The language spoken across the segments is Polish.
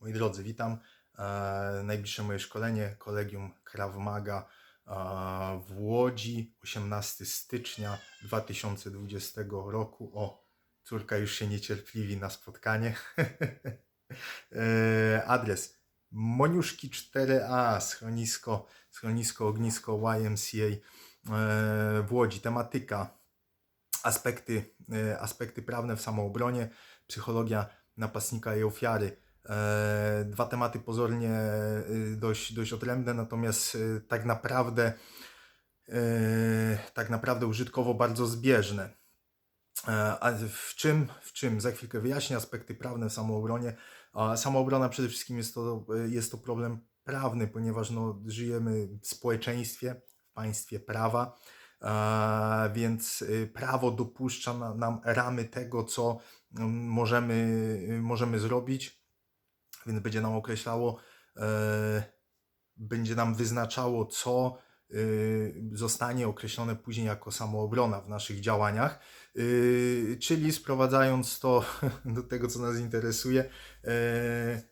Moi drodzy, witam. E, najbliższe moje szkolenie Kolegium Krav Maga e, w Łodzi, 18 stycznia 2020 roku. O, córka już się niecierpliwi na spotkanie. e, adres Moniuszki 4A, schronisko, schronisko ognisko YMCA w Łodzi. Tematyka aspekty, aspekty prawne w samoobronie, psychologia napastnika i ofiary. E, Dwa tematy pozornie e, dość, dość odrębne, natomiast e, tak naprawdę tak naprawdę użytkowo bardzo zbieżne. A w czym, w czym? Za chwilkę wyjaśnię aspekty prawne w samoobronie. A Samoobrona przede wszystkim jest to, jest to problem prawny, ponieważ no, żyjemy w społeczeństwie, w państwie prawa, więc prawo dopuszcza na, nam ramy tego, co mm, możemy, możemy zrobić, więc będzie nam określało, e, będzie nam wyznaczało, co y, zostanie określone później jako samoobrona w naszych działaniach. Y, Czyli sprowadzając to do tego, co nas interesuje, e,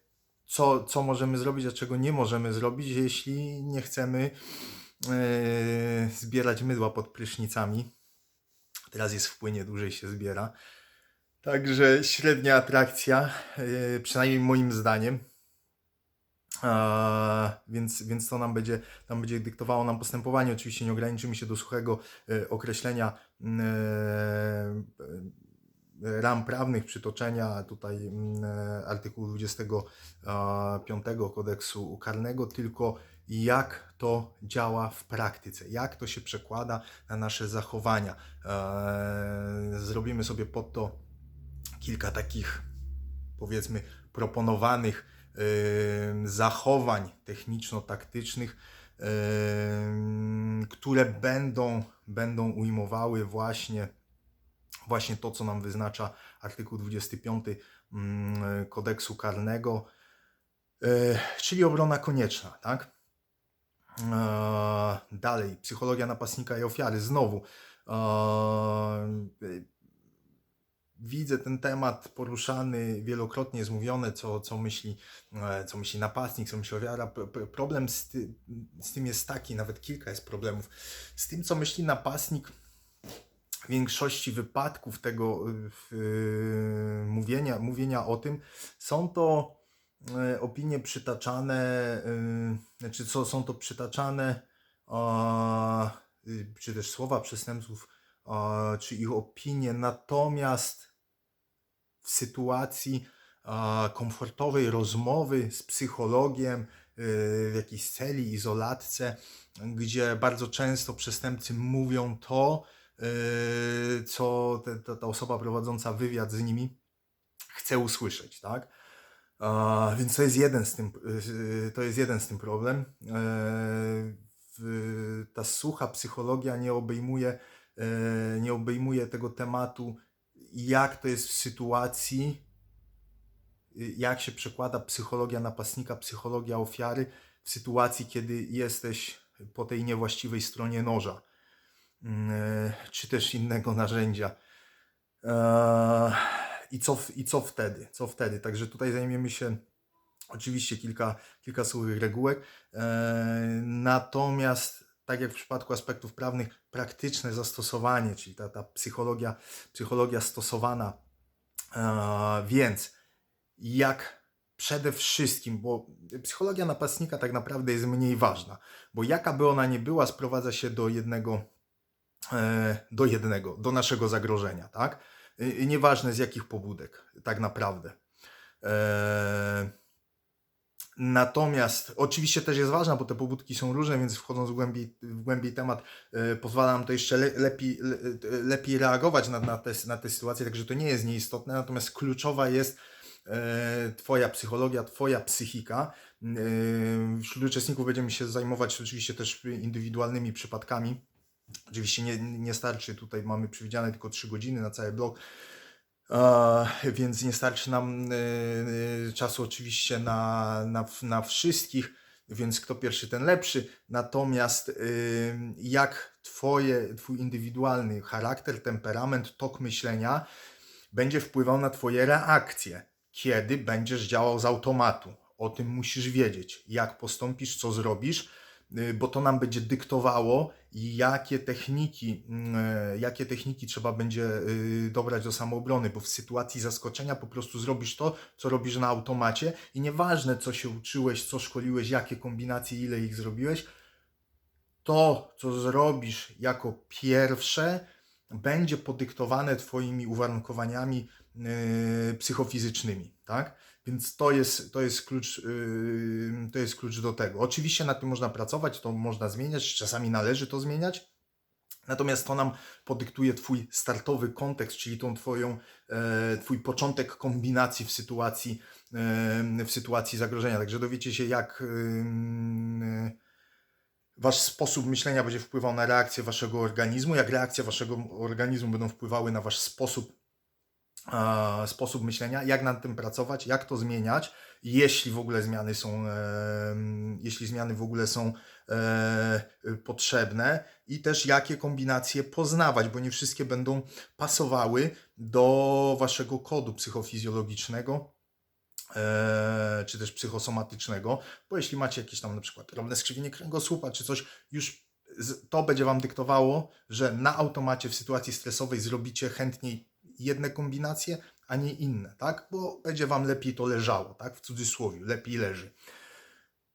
co, co możemy zrobić, a czego nie możemy zrobić, jeśli nie chcemy e, zbierać mydła pod prysznicami. Teraz jest w płynie, dłużej się zbiera. Także średnia atrakcja, e, przynajmniej moim zdaniem. A, więc, więc to nam będzie, nam będzie dyktowało nam postępowanie. Oczywiście nie ograniczymy się do suchego e, określenia mm, e, ram prawnych, przytoczenia tutaj mm, artykułu 25 kodeksu karnego, tylko jak to działa w praktyce, jak to się przekłada na nasze zachowania. Zrobimy sobie pod to kilka takich, powiedzmy, proponowanych zachowań techniczno-taktycznych, które będą, będą ujmowały właśnie, właśnie to, co nam wyznacza artykuł 25 mm, kodeksu karnego, e, czyli obrona konieczna, tak? E, Dalej, psychologia napastnika i ofiary. Znowu, e, widzę ten temat poruszany wielokrotnie, jest mówione, co, co, myśli, e, co myśli napastnik, co myśli ofiara. Problem z, ty, z tym jest taki, nawet kilka jest problemów. Z tym, co myśli napastnik, w większości wypadków tego y, y, mówienia, mówienia o tym, są to e, opinie przytaczane, y, znaczy co, są to przytaczane, a, y, czy też słowa przestępców, czy ich opinie, natomiast w sytuacji a, komfortowej rozmowy z psychologiem y, w jakiejś celi, izolatce, gdzie bardzo często przestępcy mówią to, co ta, osoba prowadząca wywiad z nimi chce usłyszeć, tak? Więc to jest jeden z tym, to jest jeden z tym problem. E, Ta sucha psychologia nie obejmuje, e, nie obejmuje tego tematu, jak to jest w sytuacji, y, jak się przekłada psychologia napastnika, psychologia ofiary w sytuacji, kiedy jesteś po tej niewłaściwej stronie noża, mm, e, czy też innego narzędzia. Eee, I co, I co wtedy? Co wtedy? Także tutaj zajmiemy się oczywiście kilka, kilka suchych regułek. Natomiast, tak jak w przypadku aspektów prawnych, praktyczne zastosowanie, czyli ta, ta psychologia, psychologia stosowana. Eee, więc jak przede wszystkim, bo psychologia napastnika tak naprawdę jest mniej ważna, bo jaka by ona nie była, sprowadza się do jednego, e, do jednego, do naszego zagrożenia, tak? Y, Nieważne z jakich pobudek, tak naprawdę. E, Natomiast oczywiście też jest ważna, bo te pobudki są różne, więc wchodząc w głębiej, w głębiej temat, e, pozwala nam to jeszcze le, lepiej, le, lepiej reagować na, na, te, na te sytuacje, także to nie jest nieistotne. Natomiast kluczowa jest e, Twoja psychologia, Twoja psychika. E, Wśród uczestników będziemy się zajmować oczywiście też indywidualnymi przypadkami. Oczywiście nie, nie starczy, tutaj mamy przewidziane tylko 3 godziny na cały blok, e, więc nie starczy nam e, e, czasu oczywiście na, na, na wszystkich, więc kto pierwszy, ten lepszy. Natomiast e, jak twoje, Twój indywidualny charakter, temperament, tok myślenia będzie wpływał na Twoje reakcje. kiedy będziesz działał z automatu. O tym musisz wiedzieć, jak postąpisz, co zrobisz, y, bo to nam będzie dyktowało, jakie techniki, mm, e, jakie techniki trzeba będzie y, dobrać do samoobrony, bo w sytuacji zaskoczenia po prostu zrobisz to, co robisz na automacie i nieważne, co się uczyłeś, co szkoliłeś, jakie kombinacje, ile ich zrobiłeś, to, co zrobisz jako pierwsze, będzie podyktowane Twoimi uwarunkowaniami yy, psychofizycznymi, tak? Więc to jest, to, jest klucz, yy, to jest klucz do tego. Oczywiście nad tym można pracować, to można zmieniać, czasami należy to zmieniać. Natomiast to nam podyktuje Twój startowy kontekst, czyli tą Twoją, e, Twój początek kombinacji w sytuacji, e, w sytuacji zagrożenia. Także dowiecie się, jak e, Wasz sposób myślenia będzie wpływał na reakcję Waszego organizmu, jak reakcje Waszego organizmu będą wpływały na Wasz sposób, e, sposób myślenia, jak nad tym pracować, jak to zmieniać, jeśli w ogóle zmiany są, e, jeśli zmiany w ogóle są e, potrzebne i też jakie kombinacje poznawać, bo nie wszystkie będą pasowały do Waszego kodu psychofizjologicznego czy też psychosomatycznego, bo jeśli macie jakieś tam na przykład drobne skrzywienie kręgosłupa czy coś, już to będzie Wam dyktowało, że na automacie w sytuacji stresowej zrobicie chętniej jedne kombinacje, a nie inne, tak? Bo będzie Wam lepiej to leżało, tak? W cudzysłowie, lepiej leży.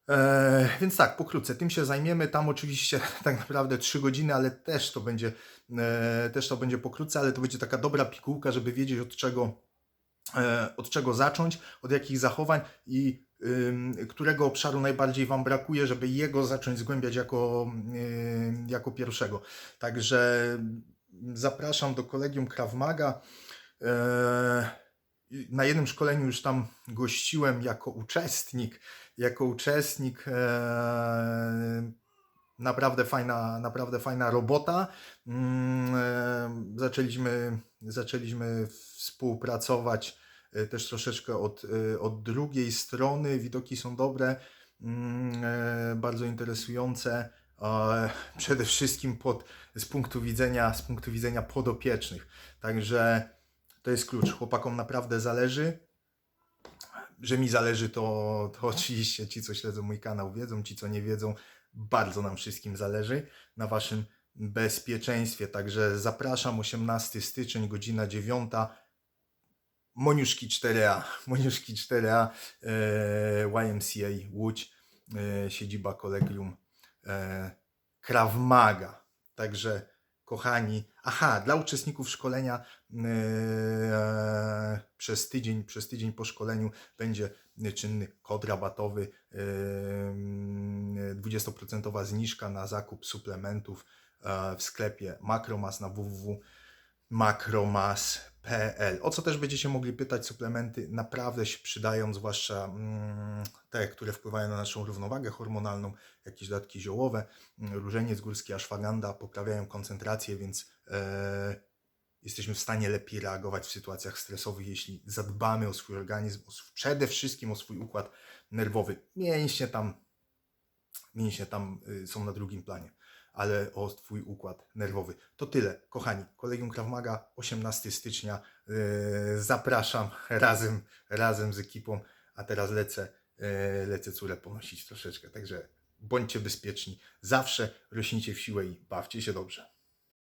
E, więc tak, pokrótce, tym się zajmiemy. Tam oczywiście tak naprawdę 3 godziny, ale też to będzie, e, też to będzie pokrótce, ale to będzie taka dobra pigułka, żeby wiedzieć od czego, e, od czego zacząć, od jakich zachowań i którego obszaru najbardziej Wam brakuje, żeby jego zacząć zgłębiać jako, jako pierwszego. Także zapraszam do kolegium Krav Maga. E, na jednym szkoleniu już tam gościłem jako uczestnik, jako uczestnik. E, naprawdę fajna, naprawdę fajna robota. Mm, e, zaczęliśmy, zaczęliśmy współpracować też troszeczkę od, od drugiej strony. Widoki są dobre, mm, bardzo interesujące. E, Przede wszystkim pod, z punktu widzenia, z punktu widzenia podopiecznych. Także to jest klucz. Chłopakom naprawdę zależy. Że mi zależy, to, to oczywiście ci, co śledzą mój kanał, wiedzą, ci, co nie wiedzą, bardzo nam wszystkim zależy na waszym bezpieczeństwie. Także zapraszam 18 styczeń, godzina 9. Moniuszki 4A, Moniuszki 4A, e, YMCA Łódź, e, siedziba kolegium e, Krav Maga. Także kochani, aha, dla uczestników szkolenia e, przez tydzień, przez tydzień po szkoleniu będzie czynny kod rabatowy, e, 20% zniżka na zakup suplementów e, w sklepie Makromas na www.makromas.pl. O co też będziecie mogli pytać, suplementy naprawdę się przydają, zwłaszcza mm, te, które wpływają na naszą równowagę hormonalną, jakieś dodatki ziołowe, mm, różeniec górski, ashwagandha poprawiają koncentrację, więc e, jesteśmy w stanie lepiej reagować w sytuacjach stresowych, jeśli zadbamy o swój organizm, o przede wszystkim o swój układ nerwowy. Mięśnie tam, mięśnie tam y, są na drugim planie, ale o twój układ nerwowy. To tyle, kochani. Kolegium Krav Maga, 18 stycznia. y, zapraszam razem, razem z ekipą, a teraz lecę, y, lecę córę ponosić troszeczkę, także bądźcie bezpieczni. Zawsze rośnijcie w siłę i bawcie się dobrze.